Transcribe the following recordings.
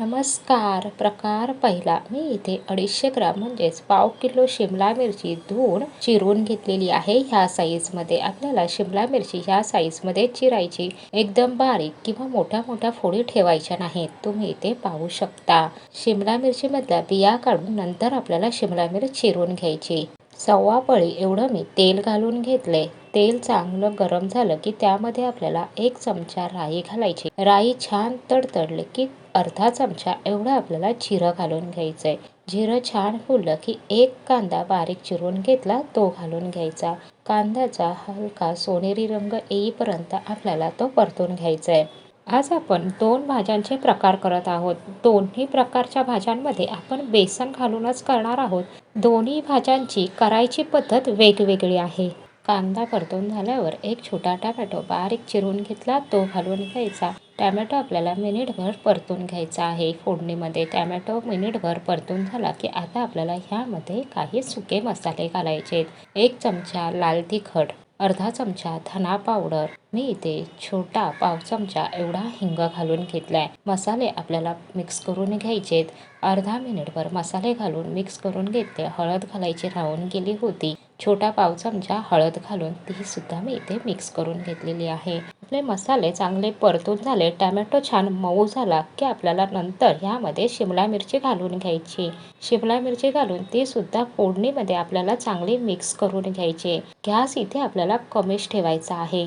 नमस्कार. प्रकार पहिला. मी इथे अडीचशे ग्राम म्हणजेच पाव किलो शिमला मिरची धुवून चिरून घेतलेली आहे ह्या साईजमध्ये आपल्याला शिमला मिरची ह्या साईजमध्ये चिरायची एकदम बारीक किंवा मोठ्या मोठ्या फोडी ठेवायच्या नाहीत. तुम्ही इथे पाहू शकता. शिमला मिरचीमधल्या बिया काढून नंतर आपल्याला शिमला मिरची चिरून घ्यायची. सव्वा पळी एवढं मी तेल घालून घेतले. तेल चांगलं गरम झालं की त्यामध्ये आपल्याला एक चमचा राई घालायची. राई छान तडतडले की अर्धा चमचा एवढं आपल्याला जिरं घालून घ्यायचं आहे जिरं छान फुललं की एक कांदा बारीक चिरून घेतला तो घालून घ्यायचा. कांद्याचा हलका सोनेरी रंग येईपर्यंत आपल्याला तो परतून घ्यायचा आहे आज आपण दोन भाज्यांचे प्रकार करत आहोत. दोन्ही प्रकारच्या भाज्यांमध्ये आपण बेसन घालूनच करणार आहोत. दोन्ही भाज्यांची करायची पद्धत वेगवेगळी आहे. कांदा परतून झाल्यावर एक छोटा टमॅटो बारीक चिरून घेतला तो घालून घ्यायचा. टॅमॅटो आपल्याला मिनिटभर परतून घ्यायचा आहे. फोडणीमध्ये टॅमॅटो मिनिटभर परतून झाला की आता आपल्याला ह्यामध्ये काही सुके मसाले घालायचे एक चमचा लाल तिखट अर्धा चमचा धना पावडर. मी इथे छोटा पाव चमचा एवढा हिंग घालून घेतलाय. मसाले आपल्याला मिक्स करून घ्यायचेत. अर्धा मिनिटभर मसाले घालून मिक्स करून घेतले. हळद घालायची राहून गेली होती. छोटा पाव चमचा हळद घालून ती सुद्धा मी इथे मिक्स करून घेतलेली आहे. आपले मसाले चांगले परतून झाले टॅमॅटो छान मऊ झाला की आपल्याला नंतर ह्यामध्ये शिमला मिरची घालून घ्यायची. शिमला मिरची घालून ती सुद्धा फोडणीमध्ये आपल्याला चांगली मिक्स करून घ्यायची. गॅस इथे आपल्याला कमीच ठेवायचा आहे.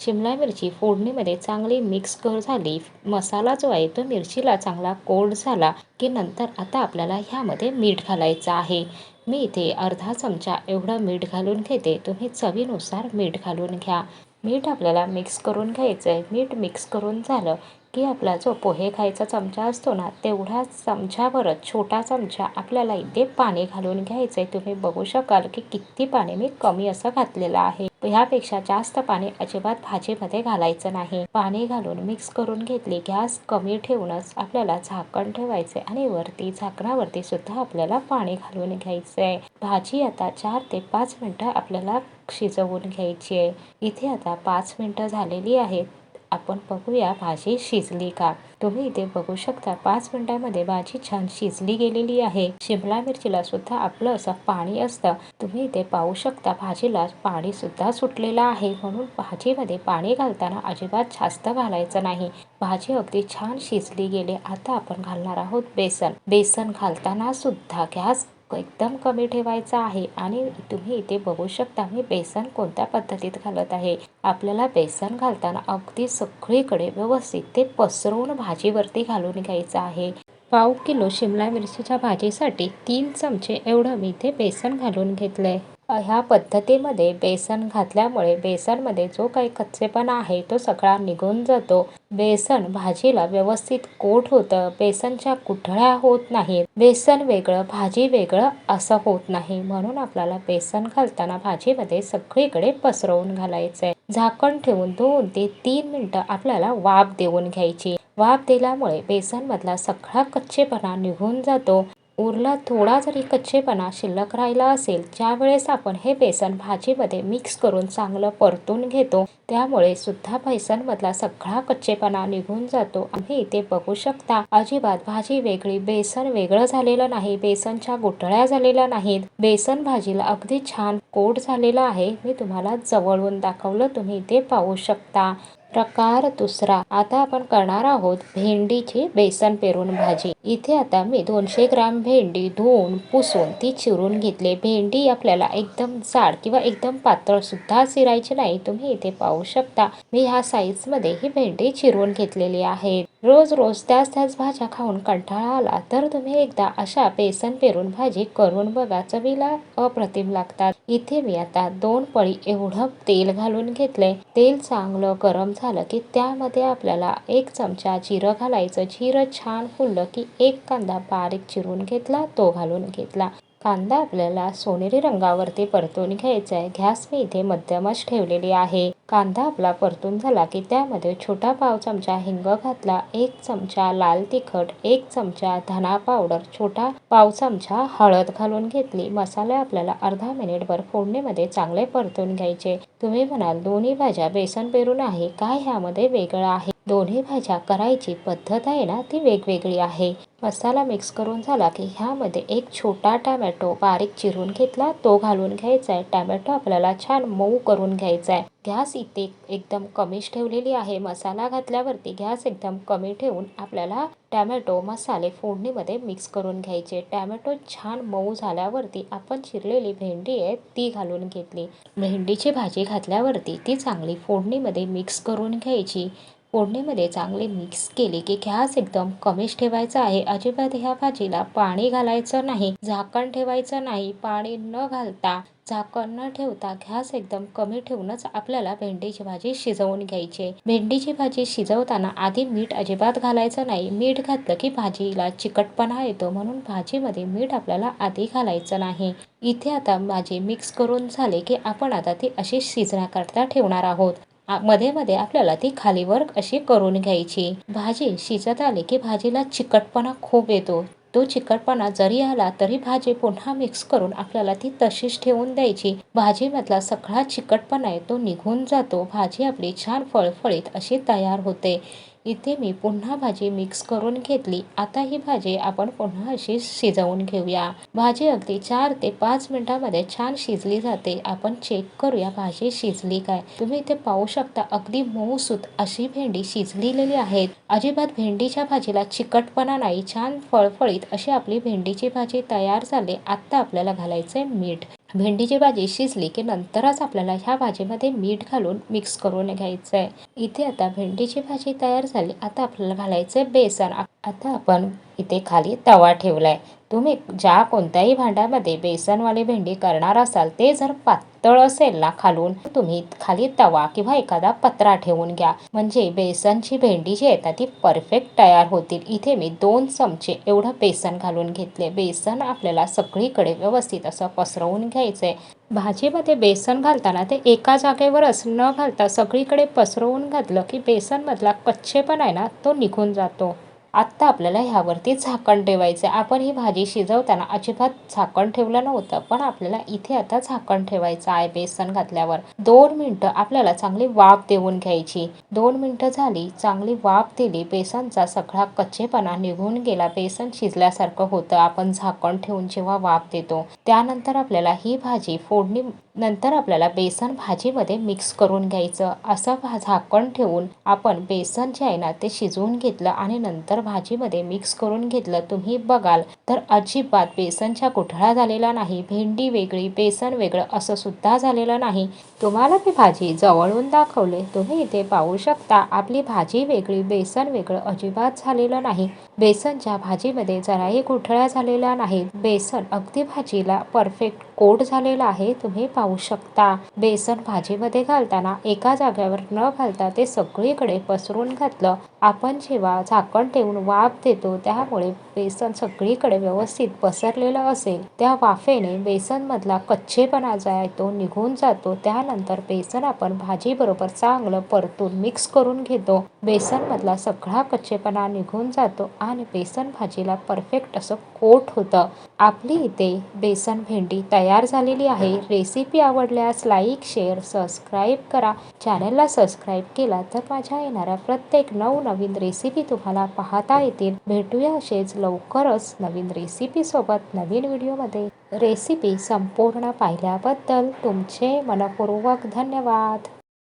शिमला मिरची फोडणीमध्ये चांगली मिक्स कर झाली. मसाला जो आहे तो मिरचीला चांगला कोल्ड झाला की नंतर आता आपल्याला ह्यामध्ये मीठ घालायचं आहे. मी इथे अर्धा चमचा एवढं मीठ घालून घेते. तुम्ही चवीनुसार मीठ घालून घ्या. मीठ आपल्याला मिक्स करून घ्यायचं आहे मीठ मिक्स करून झालं की आपला जो पोहे खायचा चमचा असतो ना तेवढा चमच्यावरच छोटा चमचा आपल्याला इथे पाणी घालून घ्यायचं आहे तुम्ही बघू शकाल की किती पाणी मी कमी असं घातलेलं आहे. ह्यापेक्षा जास्त पाणी अजिबात भाजीमध्ये घालायचं नाही. पाणी घालून मिक्स करून घेतली गॅस कमी ठेवूनच आपल्याला झाकण ठेवायचे आणि वरती झाकणावरती सुद्धा आपल्याला पाणी घालून घ्यायचंय. भाजी आता चार ते पाच मिनिटं आपल्याला शिजवून घ्यायची आहे इथे आता पाच मिनिटं झालेली आहेत. आपण बघूया भाजी शिजली का? तुम्ही इथे बघू शकता पाच मिनिटांमध्ये भाजी छान शिजली गेलेली आहे. शिमला मिरचीला सुद्धा आपलं असं पाणी असतं. तुम्ही इथे पाहू शकता भाजीला पाणी सुद्धा सुटलेलं आहे. म्हणून भाजीमध्ये पाणी घालताना अजिबात जास्त घालायचं नाही. भाजी अगदी छान शिजली गेली. आता आपण घालणार आहोत बेसन. बेसन घालताना सुद्धा गॅस एकदम कमी ठेवायचा आहे आणि तुम्ही इथे बघू शकता मी बेसन कोणत्या पद्धतीत घालत आहे. आपल्याला बेसन घालताना अगदी सगळीकडे व्यवस्थित ते पसरवून भाजीवरती घालून घ्यायचं आहे. पाव किलो शिमला मिरचीच्या भाजीसाठी तीन चमचे एवढं मी ते बेसन घालून घेतलंय. ह्या पद्धतीमध्ये बेसन घातल्यामुळे बेसनमध्ये जो काही कच्चेपणा आहे तो सगळा निघून जातो. बेसन भाजीला व्यवस्थित कोट होतं. बेसनच्या कुठळ्या होत नाहीत. बेसन वेगळं भाजी वेगळं असं होत नाही. म्हणून आपल्याला बेसन घालताना भाजीमध्ये सगळीकडे पसरवून घालायचंय. झाकण ठेवून दोन ते तीन मिनिटं आपल्याला वाफ देऊन घ्यायची. वाफ दिल्यामुळे बेसन मधला सगळा कच्चेपणा निघून जातो. उरला थोडा जरी कच्चेपणा शिल्लक राहिला असेल ज्यावेळेस आपण हे बेसन भाजीमध्ये मिक्स करून चांगलं परतून घेतो त्यामुळे सुद्धा बेसनमधला सगळा कच्चेपणा निघून जातो. आम्ही इथे बघू शकता अजिबात भाजी वेगळी बेसन वेगळं झालेलं नाही बेसनच्या गुठळ्या झालेल्या नाहीत. बेसन भाजीला अगदी छान कोट झालेला आहे. मी तुम्हाला जवळून दाखवलं तुम्ही इथे पाहू शकता. प्रकार दुसरा. आता आपण करणार आहोत भेंडीची बेसन पेरून भाजी. इथे आता मी दोनशे ग्राम भेंडी धुवून पुसून ती चिरून घेतली. भेंडी आपल्याला एकदम जाड किंवा एकदम पातळ सुद्धा चिरायची नाही. तुम्ही इथे पाहू शकता. मी ह्या साईजमध्ये ही भेंडी चिरून घेतलेली आहे. रोज रोज त्याच त्याच भाज्या खाऊन कंटाळा आला तर तुम्ही एकदा अशा बेसन पेरून भाजी करून बघा चवीला अप्रतिम लागतात. इथे मी आता दोन पळी एवढं तेल घालून घेतले तेल चांगलं गरम झालं की त्यामध्ये आपल्याला एक चमचा जिरं घालायचं. जिरं छान फुललं की एक कांदा बारीक चिरून घेतला तो घालून घेतला. कांदा आपल्याला सोनेरी रंगावरती परतून घ्यायचा आहे गॅस मी इथे मध्यमच ठेवलेली आहे. कांदा आपला परतून झाला की त्यामध्ये छोटा पाव चमचा हिंग घातला एक चमचा लाल तिखट एक चमचा धना पावडर छोटा पाव चमचा हळद घालून घेतली. मसाले आपल्याला अर्धा मिनिटभर फोडणीमध्ये चांगले परतून घ्यायचे. तुम्ही म्हणाल दोन्ही भाज्या बेसन पेरून आहे. काय ह्यामध्ये वेगळं आहे? दोन्ही भाज्या करायची पद्धत आहे ना ती वेगवेगळी आहे. मसाला मिक्स करून झाला की ह्यामध्ये एक छोटा टॅमॅटो बारीक चिरून घेतला तो घालून घ्यायचा आहे. टॅमॅटो आपल्याला छान मऊ करून घ्यायचा आहे. गॅस इथे एकदम कमीच ठेवलेली आहे. मसाला घातल्यावरती गॅस एकदम कमी ठेवून आपल्याला टॅमॅटो मसाले फोडणीमध्ये मिक्स करून घ्यायचे टॅमॅटो छान मऊ झाल्यावरती आपण चिरलेली भेंडी आहे ती घालून घेतली. भेंडीची भाजी घातल्यावरती ती चांगली फोडणीमध्ये मिक्स करून घ्यायची. फोडणीमध्ये चांगले मिक्स केले की गॅस एकदम कमीच ठेवायचा आहे. अजिबात ह्या भाजीला पाणी घालायचं नाही झाकण ठेवायचं नाही. पाणी न घालता झाकण न ठेवता गॅस एकदम कमी ठेवूनच आपल्याला भेंडीची भाजी शिजवून घ्यायची. भेंडीची भाजी शिजवताना आधी मीठ अजिबात घालायचं नाही. मीठ घातलं की भाजीला चिकटपणा येतो. म्हणून भाजीमध्ये मीठ आपल्याला आधी घालायचं नाही. इथे आता भाजी मिक्स करून झाले की आपण आता ती अशी शिजण्याकरता ठेवणार आहोत. मध्ये मध्ये आपल्याला ती खालीवर अशी करून घ्यायची. भाजी शिजत आली की भाजीला चिकटपणा खूप येतो. तो चिकटपणा जरी आला तरी भाजी पुन्हा मिक्स करून आपल्याला ती तशीच ठेवून द्यायची. भाजीमधला सगळा चिकटपणा आहे तो निघून जातो. भाजी आपली छान फळफळीत अशी तयार होते. इथे मी पुन्हा भाजी मिक्स करून घेतली. आता ही भाजी आपण पुन्हा अशी शिजवून घेऊया. भाजी अगदी चार ते पाच मिनिटांमध्ये छान शिजली जाते. आपण चेक करूया भाजी शिजली काय. तुम्ही इथे पाहू शकता अगदी मऊसूत अशी भेंडी शिजलेली आहेत अजिबात भेंडीच्या भाजीला चिकटपणा नाही. छान फळफळीत अशी आपली भेंडीची भाजी तयार झाली. आत्ता आपल्याला घालायचे मीठ. भेंडीची भाजी शिजली की नंतरच आपल्याला ह्या भाजीमध्ये मीठ घालून मिक्स करून घ्यायचं आहे इथे आता भेंडीची भाजी तयार झाली. आता आपल्याला घालायचं आहे बेसन आता आपण इथे खाली तवा ठेवलाय. तुम्ही ज्या कोणत्याही भांड्यामध्ये बेसनवाली भेंडी करणार असाल ते जर पातळ असेल ना खालून तुम्ही खाली तवा किंवा एखादा पत्रा ठेवून घ्या. म्हणजे बेसनची भेंडी जी आहे ना ती परफेक्ट तयार होतील. इथे मी दोन चमचे एवढं बेसन घालून घेतले. बेसन आपल्याला सगळीकडे व्यवस्थित असं पसरवून घ्यायचंय. भाजीमध्ये बेसन घालताना ते एका जागेवरच न घालता सगळीकडे पसरवून घातलं की बेसनमधला कच्चेपणा आहे ना तो निघून जातो. आत्ता आपल्याला ह्यावरती झाकण ठेवायचं आहे. आपण ही भाजी शिजवताना अजिबात झाकण ठेवलं नव्हतं पण आपल्याला इथे आता झाकण ठेवायचं आहे बेसन घातल्यावर. दोन मिनटं आपल्याला चांगली वाफ देऊन घ्यायची. दोन मिनटं झाली चांगली वाफ दिली बेसनचा सगळा कच्चेपणा निघून गेला. बेसन शिजल्यासारखं होतं. आपण झाकण ठेवून जेव्हा वाफ देतो त्यानंतर आपल्याला ही भाजी फोडणी नंतर आपल्याला बेसन भाजीमध्ये मिक्स करून घ्यायचं. असं भा- झाकण ठेवून आपण बेसन जे आहे ना ते शिजवून घेतलं आणि नंतर भाजीमध्ये मिक्स करून घेतलं. तुम्ही बघाल तर अजिबात बेसनच्या कुठळा झालेला नाही. भेंडी वेगळी बेसन वेगळं असं सुद्धा झालेलं नाही. तुम्हाला मी भाजी जवळून दाखवले. तुम्ही इथे पाहू शकता आपली भाजी वेगळी बेसन वेगळं अजिबात झालेलं नाही. बेसनच्या भाजीमध्ये जराही गुठळ्या झालेल्या नाहीत. बेसन अगदी भाजीला परफेक्ट कोट झालेला आहे तुम्ही पाहू शकता. बेसन भाजीमध्ये घालताना एका जागेवर न घालता ते सगळीकडे पसरून घातलं. आपण जेव्हा झाकण ठेवून वाफ देतो त्यामुळे बेसन सगळीकडे व्यवस्थित पसरलेलं असेल. त्या वाफेने बेसनमधला कच्चेपणा जायतो तो निघून जातो. त्यानंतर बेसन आपण भाजीबरोबर चांगलं परतून मिक्स करून घेतो. बेसनमधला सगळा कच्चेपणा निघून जातो. आणि बेसन भाजीला परफेक्ट असं कोट होतं. आपली इथे बेसन भेंडी तयार झालेली आहे. रेसिपी आवडल्यास लाईक शेअर सबस्क्राईब करा. चॅनलला सबस्क्राईब केला तर माझ्या येणाऱ्या प्रत्येक नवनवीन रेसिपी तुम्हाला पाहता येतील. भेटूया असेच लवकरच नवीन रेसिपीसोबत नवीन व्हिडिओमध्ये रेसिपी संपूर्ण पाहिल्याबद्दल तुमचे मनपूर्वक धन्यवाद.